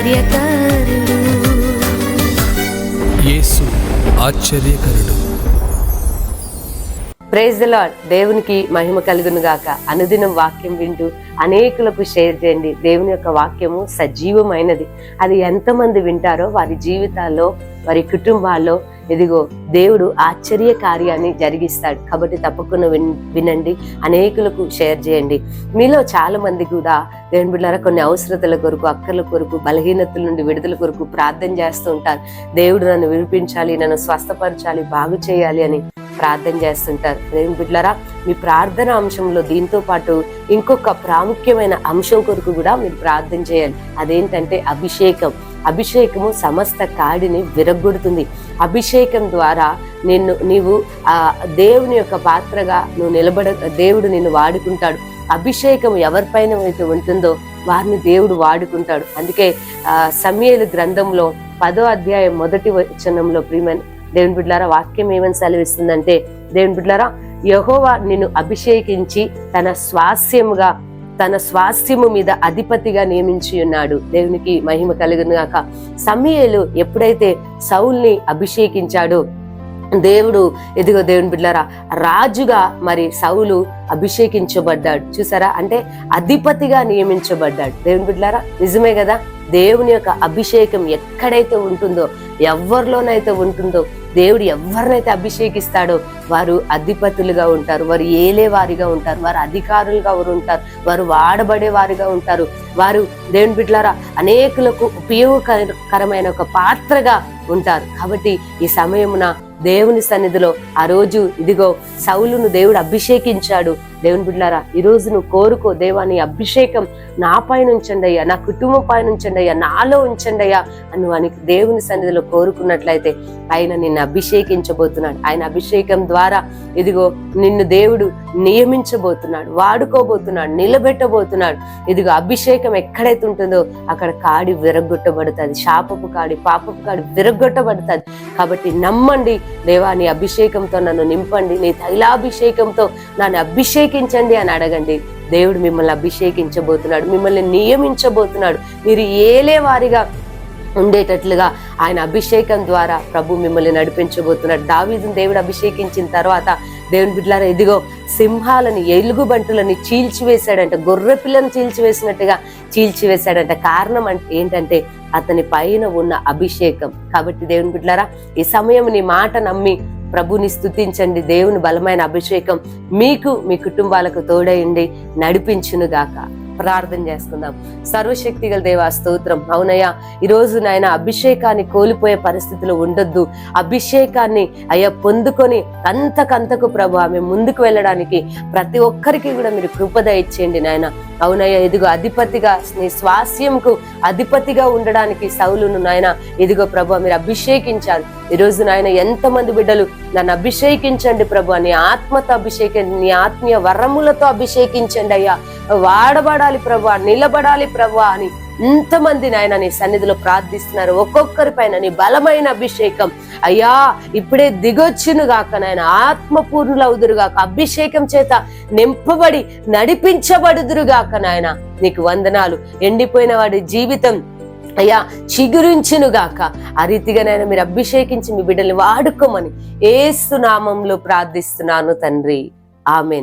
ఆశ్చర్యకరుడు. యేసు ఆశ్చర్యకరుడు. Praise the lord దేవునికి మహిమ కలుగును గాక. అనుదినం వాక్యం వింటూ అనేకులకు షేర్ చేయండి. దేవుని యొక్క వాక్యము సజీవమైనది. అది ఎంతమంది వింటారో వారి జీవితాల్లో వారి కుటుంబాల్లో ఇదిగో దేవుడు ఆశ్చర్య కార్యాన్ని జరిగిస్తాడు. కాబట్టి తప్పకుండా విన్ వినండి. అనేకులకు షేర్ చేయండి. మీలో చాలా మంది కూడా దేవుని బిడ్డారా కొన్ని అవసరతల కొరకు అక్కర్ల కొరకు బలహీనతల నుండి విడుదల కొరకు ప్రార్థన చేస్తూ ఉంటారు. దేవుడు నన్ను విడిపించాలి నన్ను స్వస్థపరచాలి బాగు చేయాలి అని ప్రార్థన చేస్తుంటారు. దేవుని బిడ్డారా మీ ప్రార్థన అంశంలో దీంతో పాటు ఇంకొక ప్రాముఖ్యమైన అంశం కొరకు కూడా మీరు ప్రార్థన చేయాలి. అదేంటంటే అభిషేకం. అభిషేకము సమస్త కాడిని విరగొడుతుంది అభిషేకం ద్వారా నిన్ను నీవు ఆ దేవుని యొక్క పాత్రగా నువ్వు నిలబడ దేవుడు నిన్ను వాడుకుంటాడు. అభిషేకం ఎవరిపైన అయితే ఉంటుందో వారిని దేవుడు వాడుకుంటాడు. అందుకే ఆ సమయలు గ్రంథంలో పదో అధ్యాయం మొదటి వచనంలో ప్రియమైన దేవుని బిడ్లారా వాక్యం ఏమని సెలవిస్తుందంటే దేవుని బిడ్లారా యహోవా నిన్ను అభిషేకించి తన స్వాస్యముగా తన స్వాస్థ్యము మీద అధిపతిగా నియమించి ఉన్నాడు. దేవునికి మహిమ కలుగును గాక. సమయలు ఎప్పుడైతే సౌల్ని అభిషేకించాడో దేవుడు ఎదిగో దేవుని బిడ్డలారా రాజుగా మరి సౌలు అభిషేకించబడ్డాడు. చూసారా? అంటే అధిపతిగా నియమించబడ్డాడు. దేవుని బిడ్డలారా నిజమే కదా? దేవుని యొక్క అభిషేకం ఎక్కడైతే ఉంటుందో ఎవరిలోనైతే ఉంటుందో దేవుడు ఎవరినైతే అభిషేకిస్తాడో వారు అధిపతులుగా ఉంటారు వారు ఏలే వారిగా ఉంటారు వారు అధికారులుగా వారు ఉంటారు వారు వాడబడే వారిగా ఉంటారు. వారు దేవుని బిడ్డలారా అనేకులకు ఉపయోగకరమైన ఒక పాత్రగా ఉంటారు. కాబట్టి ఈ సమయమున దేవుని సన్నిధిలో ఆ రోజు ఇదిగో సౌలును దేవుడు అభిషేకించాడు. దేవుని బిడ్డారా ఈరోజు నువ్వు కోరుకో దేవాని అభిషేకం నా పైన ఉంచండి అయ్యా నా కుటుంబం పైన ఉంచండి అయ్యా నాలో ఉంచండి అయ్యా అని అని దేవుని సన్నిధిలో కోరుకున్నట్లయితే ఆయన నిన్ను అభిషేకించబోతున్నాడు. ఆయన అభిషేకం ద్వారా ఇదిగో నిన్ను దేవుడు నియమించబోతున్నాడు వాడుకోబోతున్నాడు నిలబెట్టబోతున్నాడు. ఇదిగో అభిషేకం ఎక్కడైతే ఉంటుందో అక్కడ కాడి విరగొట్టబడుతుంది శాపపు కాడి పాపపు కాడి విరగొట్టబడుతుంది కాబట్టి నమ్మండి దేవా నీ అభిషేకంతో నన్ను నింపండి నీ తైలాభిషేకంతో నన్ను అభిషేకించండి అని అడగండి. దేవుడు మిమ్మల్ని అభిషేకించబోతున్నాడు మిమ్మల్ని నియమించబోతున్నాడు. మీరు ఏలే వారిగా ఉండేటట్లుగా ఆయన అభిషేకం ద్వారా ప్రభు మిమ్మల్ని నడిపించబోతున్నాడు. దావీదుని దేవుడు అభిషేకించిన తర్వాత దేవుని బిడ్డలారా ఇదిగో సింహాలని ఎలుగుబంటులని చీల్చివేశాడంట గొర్రె పిల్లను చీల్చివేసినట్టుగా చీల్చివేశాడంట. కారణం అంటే ఏంటంటే అతని పైన ఉన్న అభిషేకం. కాబట్టి దేవుని బిడ్డలారా ఈ సమయం నీ మాట నమ్మి ప్రభుని స్తుతించండి. దేవుని బలమైన అభిషేకం మీకు మీ కుటుంబాలకు తోడయండి నడిపించునుగాక. గాక ప్రార్థన చేసుకుందాం. సర్వశక్తి గల దేవా స్తోత్రం. అవునయ్యా ఈరోజు నాయన అభిషేకాన్ని కోల్పోయే పరిస్థితులు ఉండొద్దు. అభిషేకాన్ని అయ్యా పొందుకొని అంతకంతకు ప్రభు ఆమె ముందుకు వెళ్ళడానికి ప్రతి ఒక్కరికి కూడా మీరు కృపద ఇచ్చేయండి నాయన. అవునయ్యా ఇదిగో అధిపతిగా నీ స్వాస్యంకు అధిపతిగా ఉండడానికి సౌలును నాయన ఇదిగో ప్రభు మీరు అభిషేకించారు. ఈరోజు నాయన ఎంతమంది బిడ్డలు నన్ను అభిషేకించండి ప్రభు నీ ఆత్మతో అభిషేకించండి నీ ఆత్మీయ వరములతో అభిషేకించండి అయ్యా. వాడబడాలి ప్రభు నిలబడాలి ప్రభు అని ఇంతమంది నాయన నీ సన్నిధిలో ప్రార్థిస్తున్నారు? ఒక్కొక్కరి పైన నీ బలమైన అభిషేకం. అయ్యా ఇప్పుడే దిగొచ్చును గాక నాయన. ఆత్మపూర్ణులవుదురు గాక అభిషేకం చేత నింపబడి నడిపించబడుదురు గాక నాయన. నీకు వందనాలు. ఎండిపోయిన వాడి జీవితం అయ్యా చిగురించును గాక. ఆ రీతిగానైనా మీరు అభిషేకించి మీ బిడ్డల్ని వాడుకోమని ఏసునామంలో ప్రార్థిస్తున్నాను తండ్రి. ఆమెన్.